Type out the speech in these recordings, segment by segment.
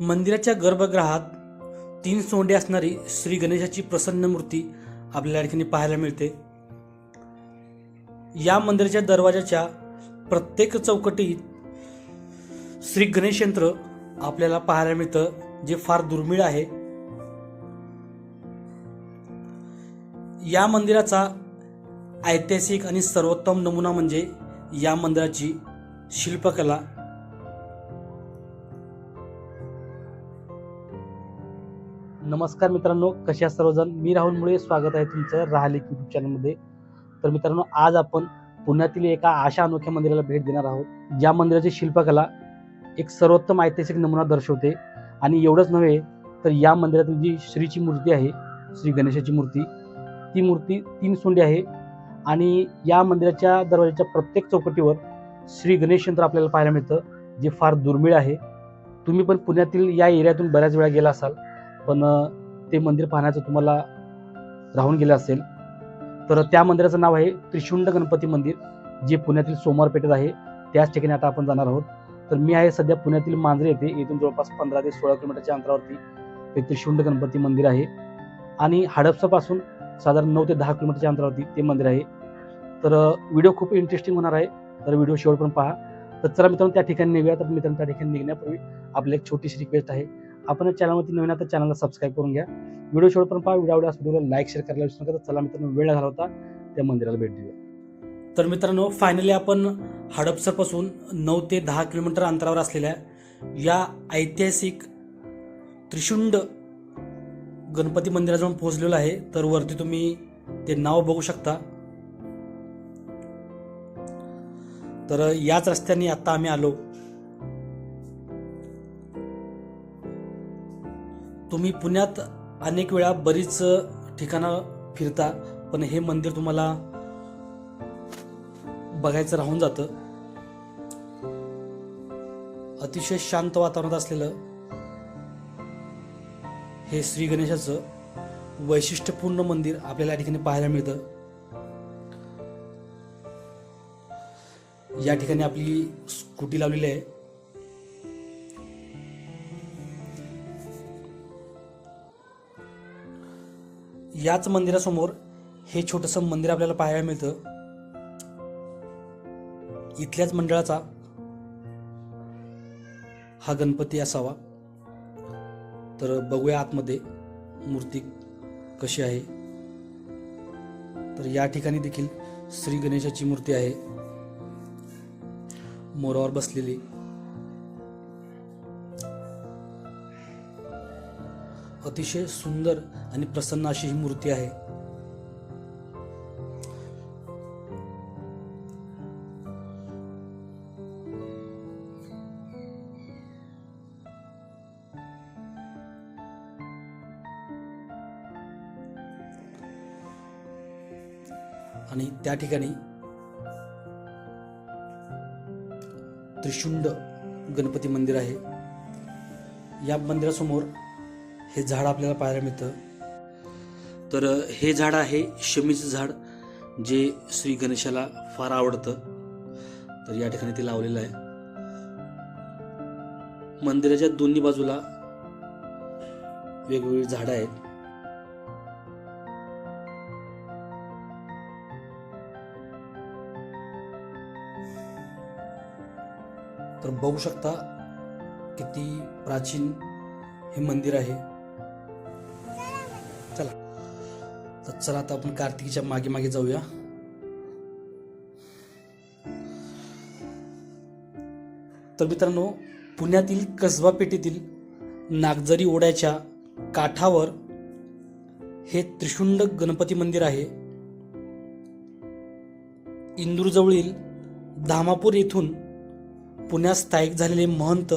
मंदिराच्या गर्भगृहात तीन सोंडे असणारी श्री गणेशाची प्रसन्न मूर्ती आपल्याला ठिकाणी पाहायला मिळते. या मंदिराच्या दरवाजाच्या प्रत्येक चौकटीत श्री गणेश यंत्र आपल्याला पाहायला मिळतं जे फार दुर्मिळ आहे. या मंदिराचा ऐतिहासिक आणि सर्वोत्तम नमुना म्हणजे या मंदिराची शिल्पकला. नमस्कार मित्रांनो कसे आहात सर्वजण? मी राहुल मुळे स्वागत आहे तुमचं राहले युट्यूब चॅनलमध्ये तर मित्रांनो आज आपण पुण्यातील एका अशा अनोख्या मंदिराला भेट देणार आहोत. ज्या मंदिराची शिल्पकला एक सर्वोत्तम ऐतिहासिक नमुना दर्शवते. आणि एवढंच नव्हे तर या मंदिरातील जी श्रीची मूर्ती आहे श्री गणेशाची मूर्ती ती मूर्ती तीन सोंडी आहे. आणि या मंदिराच्या दरवाजाच्या प्रत्येक चौकटीवर श्री गणेश यंत्र आपल्याला पाहायला मिळतं जे फार दुर्मिळ आहे. तुम्ही पण पुण्यातील या एरियातून बऱ्याच वेळा गेला असाल पण ते मंदिर पाहण्याचं तुम्हाला राहून गेलं असेल. तर त्या मंदिराचं नाव आहे त्रिशुंड गणपती मंदिर जे पुण्यातील सोमवारपेठेत आहे. त्याच ठिकाणी आता आपण जाणार आहोत. तर मी आहे सध्या पुण्यातील मांजरे येथे. इथून जवळपास पंधरा ते सोळा किलोमीटरच्या अंतरावरती ते त्रिशुंड गणपती मंदिर आहे. आणि हडपसापासून साधारण नऊ ते दहा किलोमीटरच्या अंतरावरती ते मंदिर आहे. तर व्हिडिओ खूप इंटरेस्टिंग होणार आहे. तर व्हिडिओ शेवट पण पहा. तर चला मित्रांनो त्या ठिकाणी निघूया. तर मित्रांनो त्या ठिकाणी निघण्यापूर्वी आपली एक छोटीशी रिक्वेस्ट आहे. आपण चॅनलवरती नवीन आता चॅनलला सबस्क्राईब करून घ्या. व्हिडिओ शेवटपर्यंत पहा व्हिडिओ आवडल्यास व्हिडिओला लाईक शेअर करायला विसरू नका. चला मित्रांनो वेळ झाला होता. त्या मंदिराला भेट देऊया. तर मित्रांनो फायनली आपण हडपसरपासून नऊ ते दहा किलोमीटर अंतरावर असलेल्या या ऐतिहासिक त्रिशुंड गणपती मंदिराजवळ पोहोचलेलो आहे. तर वरती तुम्ही ते नाव बघू शकता. तर याच रस्त्याने आता आम्ही आलो. तुम्ही पुण्यात अनेक वेळा बरीच ठिकाणं फिरता पण हे मंदिर तुम्हाला बघायचं राहून जातं. अतिशय शांत वातावरणात असलेलं हे श्री गणेशाचं वैशिष्ट्यपूर्ण मंदिर आपल्याला या ठिकाणी पाहायला मिळतं. या ठिकाणी आपली स्कूटी लावलेली आहे. याच मंदिरासमोर हे छोटंसं मंदिर आपल्याला पाहायला मिळतं. इथल्याच मंडळाचा हा गणपती असावा. तर बघूया आतमध्ये मूर्ती कशी आहे. तर या ठिकाणी देखील श्री गणेशाची मूर्ती आहे. मोरावर बसलेली. अतिशय सुंदर आणि प्रसन्न अशी ही मूर्ती आहे. आणि त्या ठिकाणी त्रिशुंड गणपती मंदिर आहे. या मंदिरासमोर हे झाड आपल्याला पाहायला मिळतं. तर हे झाड आहे शमीचं झाड जे श्री गणेशाला फार आवडतं. तर या ठिकाणी ते लावलेलं आहे. मंदिराच्या दोन्ही बाजूला वेगवेगळी झाडं आहेत. तर बघू शकता किती प्राचीन हे मंदिर आहे. तर चला आता आपण कार्तिकीच्या मागे मागे जाऊया. तर मित्रांनो पुण्यातील कसबा पेठेतील नागझरी ओढ्याच्या काठावर हे त्रिशुंड गणपती मंदिर आहे. इंदूरजवळील धामापूर येथून पुण्यात स्थायिक झालेले महंत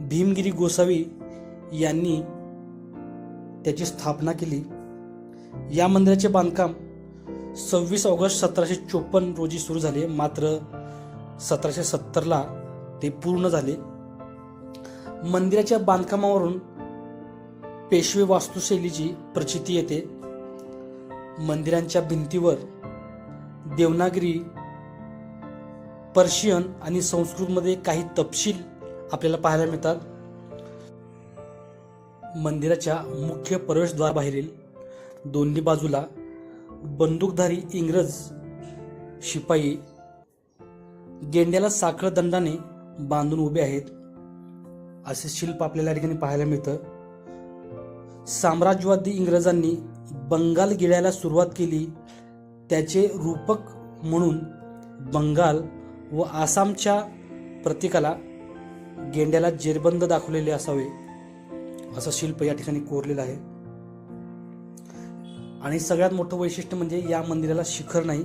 भीमगिरी गोसावी यांनी त्याची स्थापना केली. या मंदिराचे बांधकाम सव्वीस ऑगस्ट सतराशे चोपन्न रोजी सुरू झाले. मात्र सतराशे सत्तरला ते पूर्ण झाले. मंदिराच्या बांधकामावरून पेशवे वास्तुशैलीची प्रचिती येते. मंदिरांच्या भिंतीवर देवनागरी पर्शियन आणि संस्कृतमध्ये काही तपशील आपल्याला पाहायला मिळतात. मंदिराच्या मुख्य प्रवेशद्वाराबाहेरील दोन्ही बाजूला बंदूकधारी इंग्रज शिपाई गेंड्याला साखळ दंडाने बांधून उभे आहेत. असे शिल्प आपल्याला या ठिकाणी पाहायला मिळतं. साम्राज्यवादी इंग्रजांनी बंगाल गिळायला सुरुवात केली. त्याचे रूपक म्हणून बंगाल व आसामच्या प्रतीकाला गेंड्याला जेरबंद दाखवलेले असावे. असं शिल्प या ठिकाणी कोरलेलं आहे. आणि सगळ्यात मोठं वैशिष्ट्य म्हणजे या मंदिराला शिखर नाही.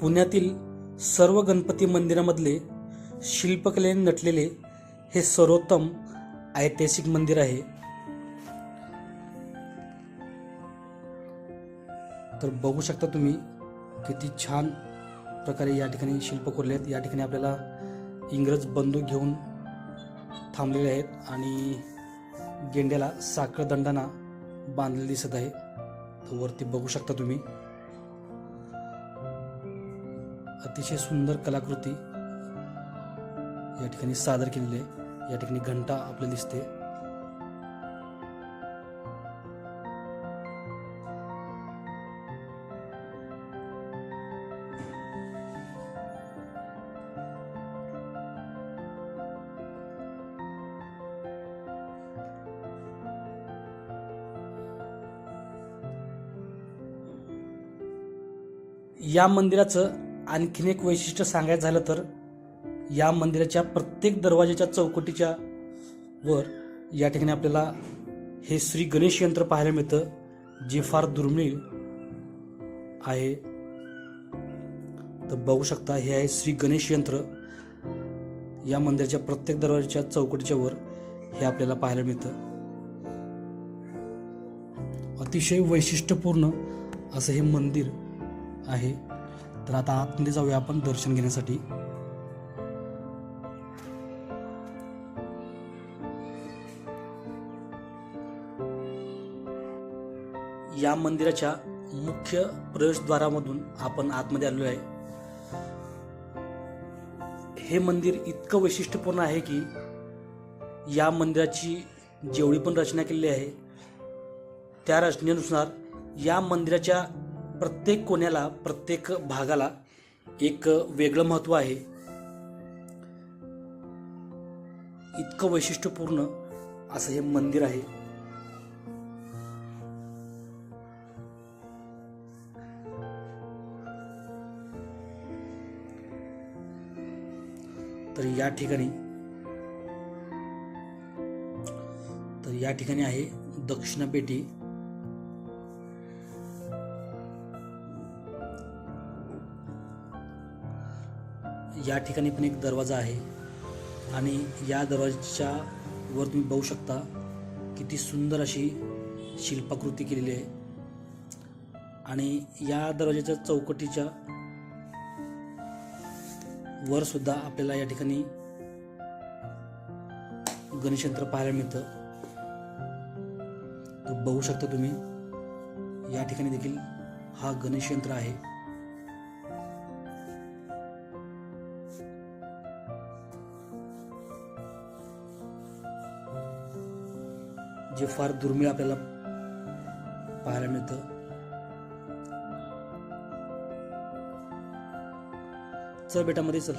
पुण्यातील सर्व गणपती मंदिरामधले शिल्पकलेने नटलेले हे सर्वोत्तम ऐतिहासिक मंदिर आहे. तर बघू शकता तुम्ही किती छान प्रकारे या ठिकाणी शिल्प कोरले आहेत या ठिकाणी आपल्याला इंग्रज बंदूक घेऊन थांबलेले आहेत आणि गेंड्याला साखळ दंडाना बांधलेले दिसत आहे. तर वरती बघू शकता तुम्ही. अतिशय सुंदर कलाकृती या ठिकाणी सादर केलेली आहे. या ठिकाणी घंटा आपल्याला दिसते. या मंदिराचं आणखीन एक वैशिष्ट्य सांगायचं झालं तर या मंदिराच्या प्रत्येक दरवाजाच्या चौकटीच्या वर या ठिकाणी आपल्याला हे श्री गणेश यंत्र पाहायला मिळतं जे फार दुर्मिळ आहे. तर बघू शकता हे आहे श्री गणेश यंत्र. या मंदिराच्या प्रत्येक दरवाजाच्या चौकटीच्या वर हे आपल्याला पाहायला मिळतं. अतिशय वैशिष्ट्यपूर्ण असं हे मंदिर आहे. तर आता आतमध्ये जाऊया आपण दर्शन घेण्यासाठी. या मंदिराच्या मुख्य प्रवेशद्वारामधून आपण आतमध्ये आलेलो आहे. हे मंदिर इतकं वैशिष्ट्यपूर्ण आहे की या मंदिराची जेवढी पण रचना केलेली आहे त्या रचनेनुसार या मंदिराच्या प्रत्येक कोण्याला प्रत्येक भागाला एक वेगळं महत्त्व आहे. इतकं वैशिष्ट्यपूर्ण असं हे मंदिर आहे. तर या ठिकाणी तर या ठिकाणी आहे दक्षिणापेठी या ठिकाणी पण एक दरवाजा आहे. आणि या दरवाजाच्या वर तुम्ही बघू शकता किती सुंदर अशी शिल्पाकृती केलेली आहे. आणि या दरवाजाच्या चौकटीच्या वर सुद्धा आपल्याला या ठिकाणी गणेश यंत्र पाहायला मिळतं. बघू शकता तुम्ही या ठिकाणी देखील हा गणेश यंत्र आहे. जे फार दुर्मिळ आपल्याला पाहायला मिळतं. चल बेटा मध्ये चल.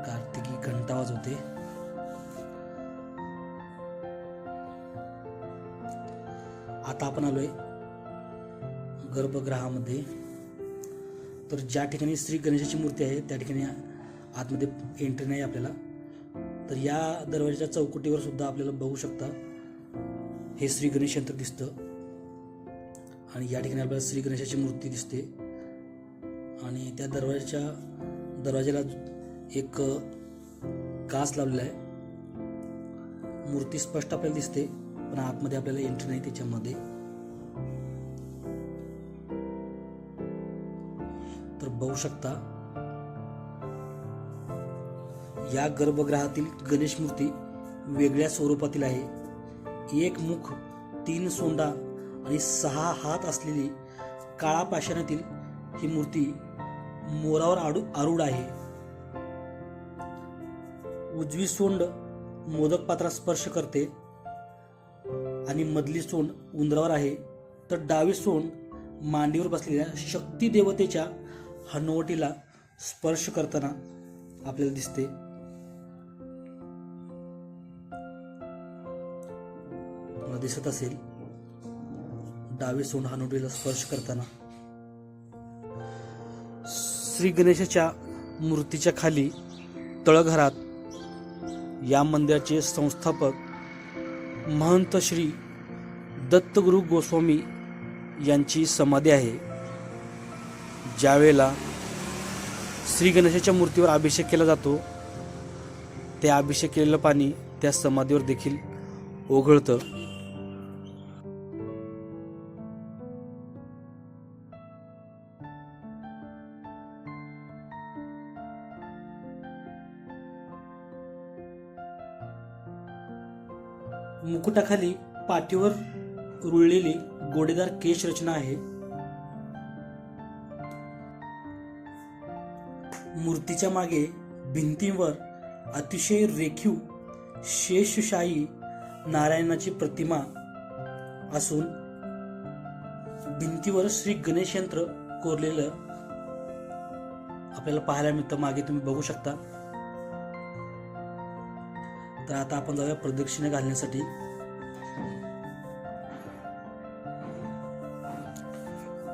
कार्तिकी घंटा वाजवते आता आपण आलोय गर्भगृहामध्ये. तर ज्या ठिकाणी श्री गणेशाची मूर्ती आहे त्या ठिकाणी आतमध्ये एंट्री नाही आपल्याला. तर या दरवाजाच्या चौकटीवर सुद्धा आपल्याला बघू शकता हे श्री गणेश यंत्र दिसतं. आणि या ठिकाणी आपल्याला श्री गणेशाची मूर्ती दिसते. आणि त्या दरवाजाच्या दरवाजाला एक कास लावलेला आहे. मूर्ती स्पष्ट आपल्याला दिसते पण आतमध्ये आपल्याला एंट्री नाही त्याच्यामध्ये. करू शकता? या गर्भगृहातील गणेश मूर्ती वेगळ्या स्वरूपातील आहे. एक मुख तीन सोंडा आणि सहा हात असलेली काळा पाषाणातील ही मूर्ती मोरावर आडू आरूढ आहे. उजवी सोंड मोदक पात्रात स्पर्श करते आणि मधली सोंड उंदरावर आहे. तर डावी सोंड मांडीवर बसलेल्या शक्ती देवतेच्या हनुवटीला स्पर्श करताना आपल्याला दिसते. दिसत असेल डावी सोंड हनुवटीला स्पर्श करताना. श्री गणेशाच्या मूर्तीच्या खाली तळघरात या मंदिराचे संस्थापक महंत श्री दत्तगुरु गोस्वामी यांची समाधी आहे. ज्यावेळेला श्री गणेशाच्या मूर्तीवर अभिषेक केला जातो ते अभिषेक केलेलं पाणी त्या समाधीवर देखील ओघळतं. मुकुटाखाली पाठीवर रुळलेली गोडेदार केश रचना आहे. मूर्तीच्या मागे भिंतीवर अतिशय रेखीव शेषशाही नारायणाची प्रतिमा असून भिंतीवर श्री गणेश यंत्र कोरलेलं आपल्याला पाहायला मिळतं. मागे तुम्ही बघू शकता. तर आता आपण जाऊया प्रदक्षिणा घालण्यासाठी.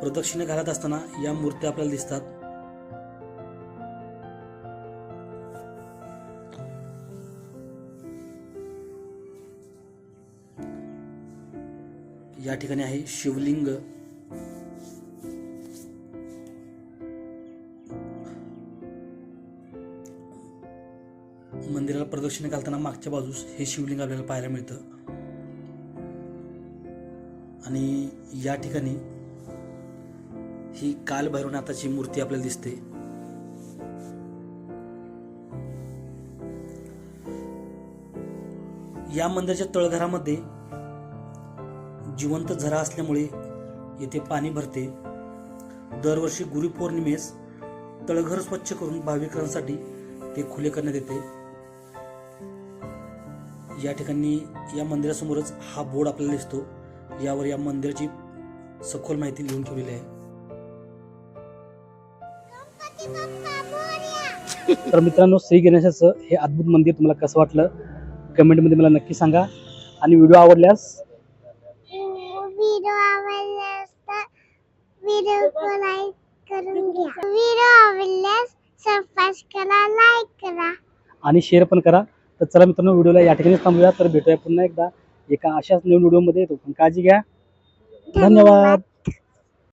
प्रदक्षिणा घालत असताना या मूर्त्या आपल्याला दिसतात. या ठिकाणी आहे शिवलिंग. मंदिराला प्रदक्षिणे घालताना मागच्या बाजूस हे शिवलिंग आपल्याला पाहायला मिळतं. आणि या ठिकाणी ही कालभैरवनाथाची मूर्ती आपल्याला दिसते. या मंदिराच्या तळघरामध्ये जिवंत झरा असल्यामुळे येथे पाणी भरते. दरवर्षी गुरुपौर्णिमेस तळघर स्वच्छ करून भाविकांसाठी ते खुले करण्यात येते. या ठिकाणी या मंदिरासमोरच हा बोर्ड आपल्याला दिसतो. यावर या मंदिराची सखोल माहिती लिहून ठेवलेली आहे. तर मित्रांनो श्री गणेशाचं हे अद्भुत मंदिर तुम्हाला कसं वाटलं? कमेंटमध्ये मला नक्की सांगा. आणि व्हिडिओ आवडल्यास व्हिडिओ आवडल्यास तर व्हिडिओ लाईक करून घ्या. व्हिडिओ आवडल्यास सबस्क्राईब करा लाईक करा. आणि शेअर पण करा. तर चला मित्रांनो व्हिडिओला या ठिकाणीच थांबूया. तर भेटूया पुन्हा एकदा. एका अशाच नवीन व्हिडिओमध्ये येतो. पण काळजी घ्या. धन्यवाद.